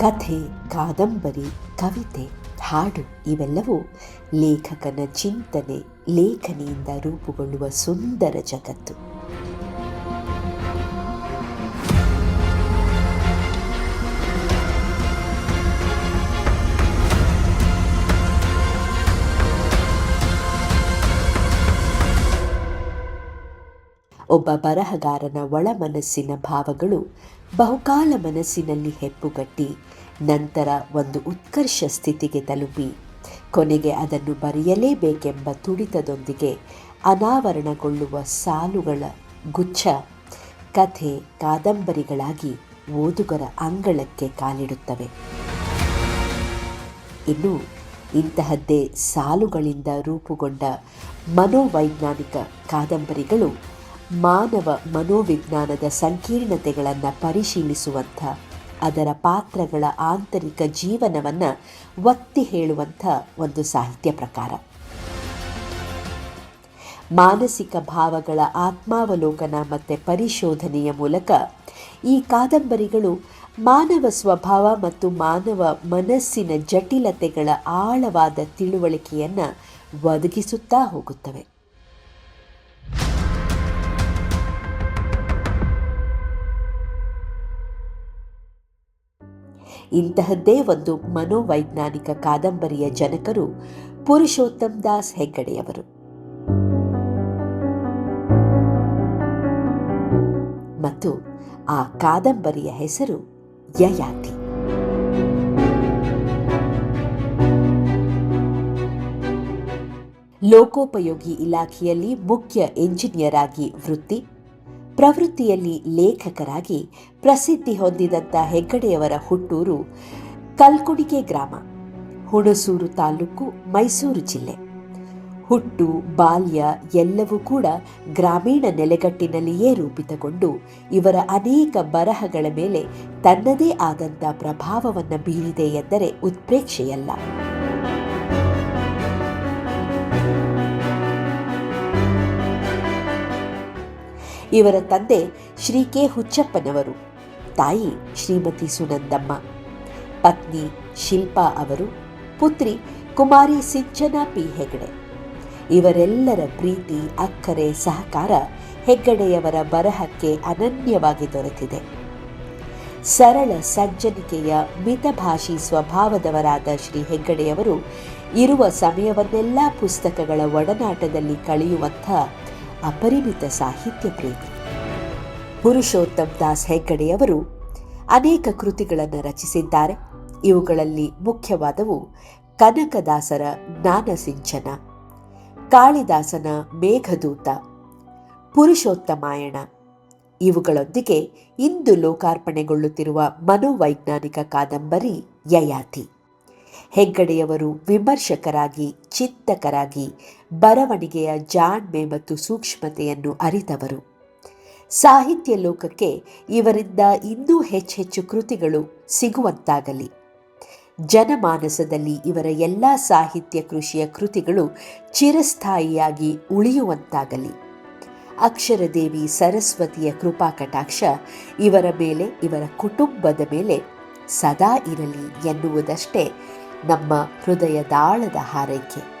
ಕಥೆ, ಕಾದಂಬರಿ, ಕವಿತೆ, ಹಾಡು ಇವೆಲ್ಲವೂ ಲೇಖಕನ ಚಿಂತನೆ, ಲೇಖನಿಯಿಂದ ರೂಪುಗೊಳ್ಳುವ ಸುಂದರ ಜಗತ್ತು. ಒಬ್ಬ ಬರಹಗಾರನ ಒಳ ಮನಸ್ಸಿನ ಭಾವಗಳು ಬಹುಕಾಲ ಮನಸ್ಸಿನಲ್ಲಿ ಹೆಪ್ಪುಗಟ್ಟಿ ನಂತರ ಒಂದು ಉತ್ಕರ್ಷ ಸ್ಥಿತಿಗೆ ತಲುಪಿ. ಕೊನೆಗೆ ಅದನ್ನು ಬರೆಯಲೇಬೇಕೆಂಬ ತುಡಿತದೊಂದಿಗೆ ಅನಾವರಣಗೊಳ್ಳುವ ಸಾಲುಗಳ ಗುಚ್ಛ, ಕಥೆ ಕಾದಂಬರಿಗಳಾಗಿ ಓದುಗರ ಅಂಗಳಕ್ಕೆ ಕಾಲಿಡುತ್ತವೆ. ಇನ್ನು ಇಂತಹದ್ದೇ ಸಾಲುಗಳಿಂದ ರೂಪುಗೊಂಡ ಮನೋವೈಜ್ಞಾನಿಕ ಕಾದಂಬರಿಗಳು ಮಾನವ ಮನೋವಿಜ್ಞಾನದ ಸಂಕೀರ್ಣತೆಗಳನ್ನು ಪರಿಶೀಲಿಸುವಂಥ, ಅದರ ಪಾತ್ರಗಳ ಆಂತರಿಕ ಜೀವನವನ್ನು ಒತ್ತಿ ಹೇಳುವಂಥ ಒಂದು ಸಾಹಿತ್ಯ ಪ್ರಕಾರ. ಮಾನಸಿಕ ಭಾವಗಳ ಆತ್ಮಾವಲೋಕನ ಮತ್ತು ಪರಿಶೋಧನೆಯ ಮೂಲಕ ಈ ಕಾದಂಬರಿಗಳು ಮಾನವ ಸ್ವಭಾವ ಮತ್ತು ಮಾನವ ಮನಸ್ಸಿನ ಜಟಿಲತೆಗಳ ಆಳವಾದ ತಿಳುವಳಿಕೆಯನ್ನು ಒದಗಿಸುತ್ತಾ ಹೋಗುತ್ತವೆ. ಇಂತಹದ್ದೇ ಒಂದು ಮನೋವೈಜ್ಞಾನಿಕ ಕಾದಂಬರಿಯ ಜನಕರು ಪುರುಷೋತ್ತಮ್ ದಾಸ್ ಹೆಗ್ಗಡೆಯವರು. ಮತ್ತು ಆ ಕಾದಂಬರಿಯ ಹೆಸರು ಯಯಾತಿ. ಲೋಕೋಪಯೋಗಿ ಇಲಾಖೆಯಲ್ಲಿ ಮುಖ್ಯ ಎಂಜಿನಿಯರ್ ಆಗಿ ವೃತ್ತಿ, ಪ್ರವೃತ್ತಿಯಲ್ಲಿ ಲೇಖಕರಾಗಿ ಪ್ರಸಿದ್ಧಿ ಹೊಂದಿದಂಥ ಹೆಗ್ಗಡೆಯವರ ಹುಟ್ಟೂರು ಕಲ್ಕುಡಿಗೆ ಗ್ರಾಮ, ಹುಣಸೂರು ತಾಲೂಕು ಮೈಸೂರು ಜಿಲ್ಲೆ. ಹುಟ್ಟು, ಬಾಲ್ಯ ಎಲ್ಲವೂ ಕೂಡ ಗ್ರಾಮೀಣ ನೆಲೆಗಟ್ಟಿನಲ್ಲಿಯೇ ರೂಪಿತಗೊಂಡು ಇವರ ಅನೇಕ ಬರಹಗಳ ಮೇಲೆ ತನ್ನದೇ ಆದಂಥ ಪ್ರಭಾವವನ್ನು ಬೀರಿದೆ ಎಂದರೆ ಉತ್ಪ್ರೇಕ್ಷೆಯಲ್ಲ. ಇವರ ತಂದೆ ಶ್ರೀ ಕೆ ಹುಚ್ಚಪ್ಪನವರು. ತಾಯಿ ಶ್ರೀಮತಿ ಸುನಂದಮ್ಮ. ಪತ್ನಿ ಶಿಲ್ಪಾ ಅವರು, ಪುತ್ರಿ ಕುಮಾರಿ ಸಿಂಚನಾ ಪಿ. ಹೆಗಡೆ. ಇವರೆಲ್ಲರ ಪ್ರೀತಿ, ಅಕ್ಕರೆ, ಸಹಕಾರ ಹೆಗ್ಗಡೆಯವರ ಬರಹಕ್ಕೆ ಅನನ್ಯವಾಗಿ ದೊರೆತಿದೆ. ಸರಳ ಸಜ್ಜನಿಕೆಯ ಮಿತಭಾಷಿ ಸ್ವಭಾವದವರಾದ ಶ್ರೀ ಹೆಗ್ಗಡೆಯವರು ಇರುವ ಸಮಯವನ್ನೆಲ್ಲ ಪುಸ್ತಕಗಳ ಒಡನಾಟದಲ್ಲಿ ಕಳೆಯುವಂಥ ಅಪರಿಮಿತ ಸಾಹಿತ್ಯ ಪ್ರೇಮಿ ಪುರುಷೋತ್ತಮ್ ದಾಸ್ ಹೆಗ್ಗಡೆಯವರು ಅನೇಕ ಕೃತಿಗಳನ್ನು ರಚಿಸಿದ್ದಾರೆ. ಇವುಗಳಲ್ಲಿ ಮುಖ್ಯವಾದವು ಕನಕದಾಸರ ಜ್ಞಾನಸಿಂಚನ ಕಾಳಿದಾಸನ ಮೇಘದೂತ, ಪುರುಷೋತ್ತಮಾಯಣ. ಇವುಗಳೊಂದಿಗೆ ಇಂದು ಲೋಕಾರ್ಪಣೆಗೊಳ್ಳುತ್ತಿರುವ ಮನೋವೈಜ್ಞಾನಿಕ ಕಾದಂಬರಿ ಯಯಾತಿ. ಹೆಗ್ಗಡೆಯವರು ವಿಮರ್ಶಕರಾಗಿ, ಚಿಂತಕರಾಗಿ, ಬರವಣಿಗೆಯ ಜಾಣ್ಮೆ ಮತ್ತು ಸೂಕ್ಷ್ಮತೆಯನ್ನು ಅರಿತವರು. ಸಾಹಿತ್ಯ ಲೋಕಕ್ಕೆ ಇವರಿಂದ ಇನ್ನೂ ಹೆಚ್ಚೆಚ್ಚು ಕೃತಿಗಳು ಸಿಗುವಂತಾಗಲಿ. ಜನಮಾನಸದಲ್ಲಿ ಇವರ ಎಲ್ಲ ಸಾಹಿತ್ಯ ಕೃಷಿಯ ಕೃತಿಗಳು ಚಿರಸ್ಥಾಯಿಯಾಗಿ ಉಳಿಯುವಂತಾಗಲಿ. ಅಕ್ಷರದೇವಿ ಸರಸ್ವತಿಯ ಕೃಪಾ ಕಟಾಕ್ಷ ಇವರ ಮೇಲೆ, ಇವರ ಕುಟುಂಬದ ಮೇಲೆ ಸದಾ ಇರಲಿ ಎನ್ನುವುದಷ್ಟೇ ನಮ್ಮ ಹೃದಯದಾಳದ ಹಾರೈಕೆ.